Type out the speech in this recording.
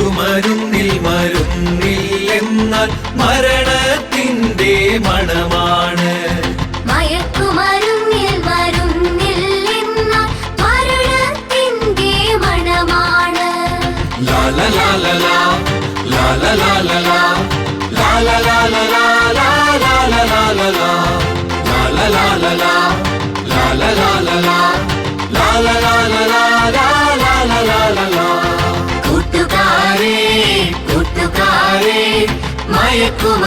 മയക്കുമരുന്നിൽ മരുന്നില്ലെന്നാൽ മരണത്തിന്റെ മണമാണ് മയക്കുമരുന്നിൽ മരുന്നില്ലെന്നാൽ മരണത്തിന്റെ മണമാണ് ലാല ലാല ലാല ലാല ലാല ലാല 不